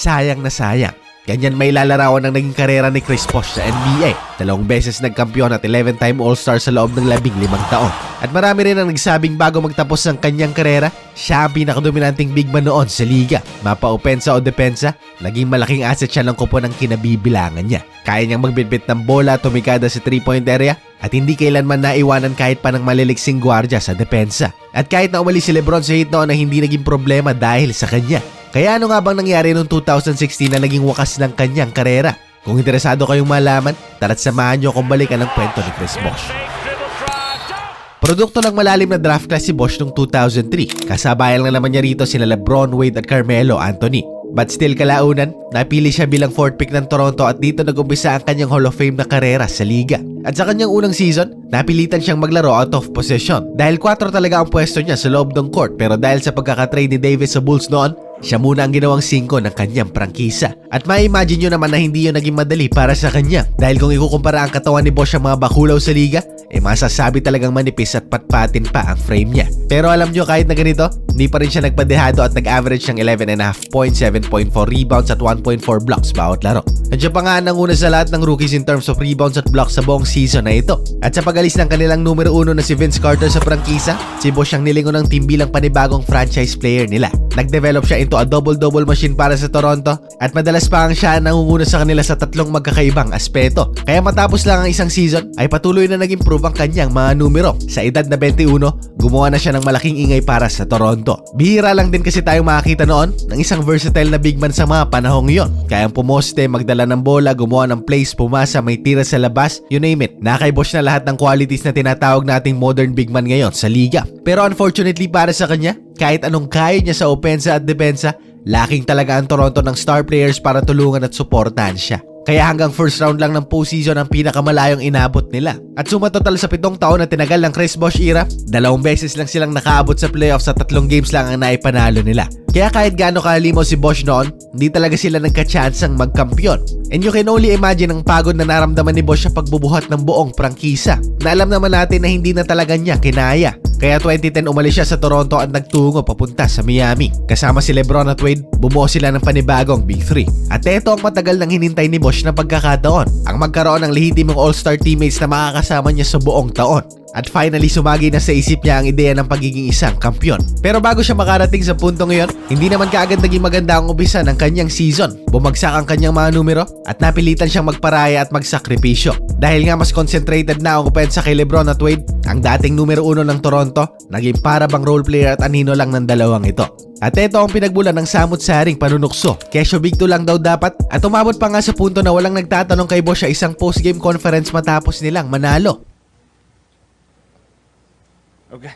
sayang na sayang. Ganyan may lalarawan ang naging karera ni Chris Bosh sa NBA. Dalawang beses nagkampiyon at 11-time All-Star sa loob ng labing limang taon. At marami rin ang nagsabing bago magtapos ng kanyang karera, siya ang pinakadominanting big man noon sa liga. Mapa-opensa o depensa, naging malaking asset siya ng kupo ng kinabibilangan niya. Kaya niyang magbitbit ng bola, tumikada sa 3-point area, at hindi kailanman naiwanan kahit pa ng maliliksing gwardya sa depensa. At kahit na umalis si Lebron sa Heat noon na hindi naging problema dahil sa kanya. Kaya ano nga bang nangyari noong 2016 na naging wakas ng kanyang karera? Kung interesado kayong malaman, tara't samahan niyo akong balikan ang kwento ni Chris Bosh. Produkto ng malalim na draft class si Bosh noong 2003. Kasabayan lang naman niya rito sina Lebron, Wade at Carmelo Anthony. But still kalaunan, napili siya bilang fourth pick ng Toronto at dito nag-umpisa ang kanyang Hall of Fame na karera sa liga. At sa kanyang unang season, napilitan siyang maglaro out of possession dahil 4 talaga ang pwesto niya sa loob ng court pero dahil sa pagkakatrade ni Davis sa Bulls noon, siya muna ang ginawang 5 ng kanyang prangkisa. At ma-imagine nyo naman na hindi yun naging madali para sa kanya. Dahil kung ikukumpara ang katawan ni Bosch sa mga bakulaw sa liga, eh masasabi talagang manipis at patpatin pa ang frame niya. Pero alam nyo kahit na ganito, hindi pa rin siya nagpadehado at nag-average ng 11.5 points, 7.4 rebounds at 1.4 blocks bawat laro. Nandiyan pa nga ang una sa lahat ng rookies in terms of rebounds at blocks sa buong season na ito. At sa pag-alis ng kanilang numero uno na si Vince Carter sa prangkisa, si Bosch ang nilingon ng team bilang panibagong franchise player nila. Nag-develop siya into a double-double machine para sa Toronto at madalas pa ang siya ang nangunguna sa kanila sa tatlong magkakaibang aspeto. Kaya matapos lang ang isang season ay patuloy na nag-improve ang kanyang mga numero. Sa edad na 21, gumawa na siya ng malaking ingay para sa Toronto. Bihira lang din kasi tayong makakita noon ng isang versatile na big man sa mga panahong iyon. Kaya ang pumoste, magdala ng bola, gumawa ng plays, pumasa, may tira sa labas, you name it. Nakaibosh na lahat ng qualities na tinatawag nating modern big man ngayon sa liga. Pero unfortunately para sa kanya, kahit anong kaya niya sa opensa at depensa, laking talaga ang Toronto ng star players para tulungan at suportahan siya. Kaya hanggang first round lang ng postseason ang pinakamalayong inabot nila. At sumatotal sa pitong taon na tinagal ng Chris Bosh era, dalawang beses lang silang nakaabot sa playoffs sa tatlong games lang ang naipanalo nila. Kaya kahit gaano kalimo si Bosch noon, hindi talaga sila nagka-chansang magkampiyon. And you can only imagine ang pagod na naramdaman ni Bosch sa pagbubuhat ng buong prangkisa. Na alam naman natin na hindi na talaga niya kinaya. Kaya 2010 umalis siya sa Toronto at nagtungo papunta sa Miami. Kasama si Lebron at Wade, bumuo sila ng panibagong Big 3. At ito ang matagal nang hinintay ni Bosch na pagkakataon. Ang magkaroon ng lehitimong all-star teammates na makakasama niya sa buong taon. At finally sumagi na sa isip niya ang ideya ng pagiging isang kampyon. Pero bago siya makarating sa puntong iyon, hindi naman kaagad naging maganda ang umpisa ng kanyang season. Bumagsak ang kanyang mga numero at napilitan siyang magparaya at magsakripisyo. Dahil nga mas concentrated na ang opensa kay Lebron at Wade, ang dating numero uno ng Toronto, naging para bang role player at anino lang ng dalawang ito. At ito ang pinagbulan ng samot-saring panunukso. Kesyo big 2 lang daw dapat at umabot pa nga sa punto na walang nagtatanong kay Bosch sa isang post-game conference matapos nilang manalo. Okay.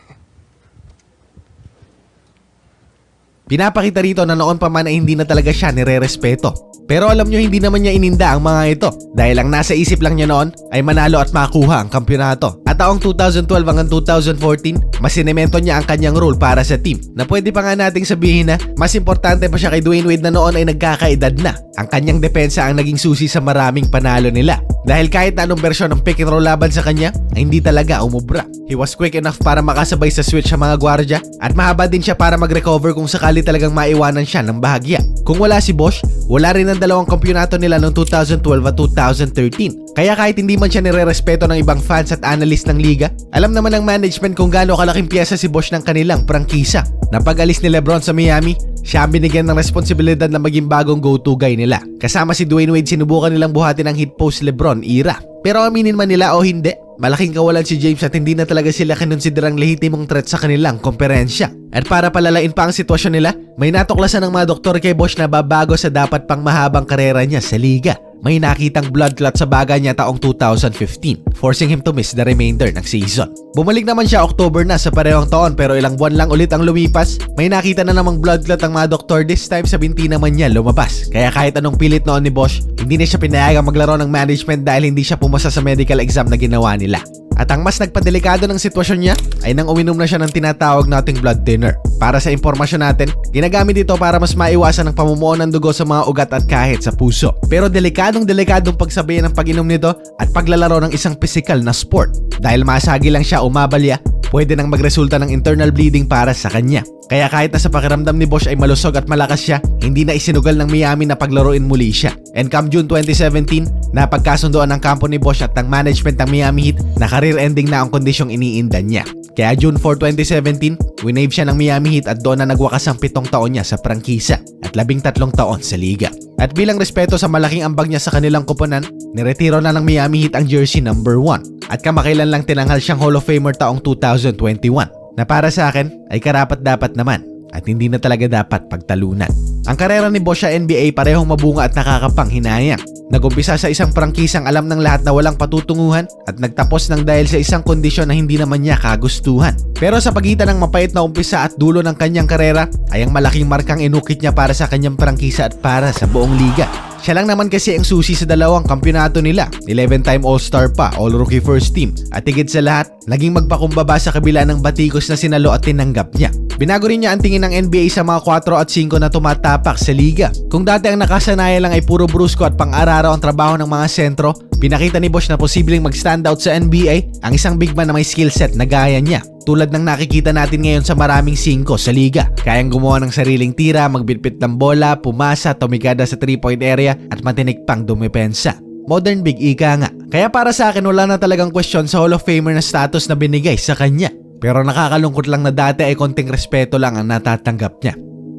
Pinapakita rito na noon pa man ay hindi na talaga siya nire-respeto. Pero alam nyo hindi naman niya ininda ang mga ito dahil ang nasa isip lang niya noon ay manalo at makuha ang kampyonato. At taong 2012 hanggang 2014, mas sinemento niya ang kanyang role para sa team na pwede pa nga nating sabihin na mas importante pa siya kay Dwayne Wade na noon ay nagkakaedad na. Ang kanyang depensa ang naging susi sa maraming panalo nila. Dahil kahit anong bersyon ng pick and roll laban sa kanya, ay hindi talaga umubra. He was quick enough para makasabay sa switch sa mga gwardya at mahaba din siya para mag-recover kung sakali talagang maiwanan siya ng bahagya. Kung wala si Bosch, wala rin ang dalawang kampyonato nila noong 2012 at 2013. Kaya kahit hindi man siya nire-respeto ng ibang fans at analyst ng liga, alam naman ng management kung gaano kalaking piyesa si Bosch ng kanilang prangkisa. Napag-alis ni Lebron sa Miami, siya ang binigyan ng responsibilidad na maging bagong go-to guy nila. Kasama si Dwayne Wade sinubukan nilang buhatin ang hit post Lebron era. Pero aminin man nila o hindi, malaking kawalan si James at hindi na talaga sila kinonsiderang lehitimong threat sa kanilang komperensya. At para palalain pa ang sitwasyon nila, may natuklasan ng mga doktor kay Bosch na babago sa dapat pang mahabang karera niya sa liga. May nakitang blood clot sa baga niya taong 2015, forcing him to miss the remainder ng season. Bumalik naman siya October na sa parehong taon pero ilang buwan lang ulit ang lumipas, may nakita na namang blood clot ang mga doktor this time sa binti naman niya lumabas. Kaya kahit anong pilit noon ni Bosch, hindi na siya pinayagang maglaro ng management dahil hindi siya pumasa sa medical exam na ginawa nila. At ang mas nagpadelikado ng sitwasyon niya ay nang uminom na siya ng tinatawag nating blood thinner. Para sa impormasyon natin, ginagamit ito para mas maiwasan ang pamumuo ng dugo sa mga ugat at kahit sa puso. Pero delikadong delikadong pagsabayan ng pag-inom nito at paglalaro ng isang physical na sport. Dahil masagi lang siya umabalya, pwede nang magresulta ng internal bleeding para sa kanya. Kaya kahit na sa pakiramdam ni Bosch ay malusog at malakas siya, hindi na isinugal ng Miami na paglaruin muli siya. And come June 2017, napagkasundoan ng kampo ni Bosch at ng management ng Miami Heat na career ending na ang kondisyong iniindan niya. Kaya June 4, 2017, winave siya ng Miami Heat at doon na nagwakas ang pitong taon niya sa prangkisa at labing tatlong taon sa liga. At bilang respeto sa malaking ambag niya sa kanilang koponan, niretiro na ng Miami Heat ang jersey number 1 at kamakailan lang tinanghal siyang Hall of Famer taong 2021 na para sa akin ay karapat dapat naman at hindi na talaga dapat pagtalunan. Ang karera ni Bosch NBA parehong mabunga at nakakapanghinayang. Nagumpisa sa isang prangkisang alam ng lahat na walang patutunguhan at nagtapos ng dahil sa isang kondisyon na hindi naman niya kagustuhan. Pero sa pagitan ng mapait na umpisa at dulo ng kanyang karera ay ang malaking markang inukit niya para sa kanyang prangkisa at para sa buong liga. Siya lang naman kasi ang susi sa dalawang kampyonato nila. 11-time All-Star pa, All-Rookie First Team. At higit sa lahat, naging magpakumbaba sa kabila ng batikos na sinalo at tinanggap niya. Binago rin niya ang tingin ng NBA sa mga 4 at 5 na tumatapak sa liga. Kung dati ang nakasanayan lang ay puro brusko at pang-araraw ang trabaho ng mga sentro, pinakita ni Bosch na posibleng mag-stand out sa NBA ang isang big man na may skill set na gaya niya. Tulad ng nakikita natin ngayon sa maraming 5 sa liga. Kayang gumawa ng sariling tira, magbitbit ng bola, pumasa, tumigada sa 3-point area at matinik pang dumepensa. Modern big ika nga. Kaya para sa akin wala na talagang question sa Hall of Famer na status na binigay sa kanya. Pero nakakalungkot lang na dati ay konting respeto lang ang natatanggap niya.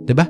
'Di ba?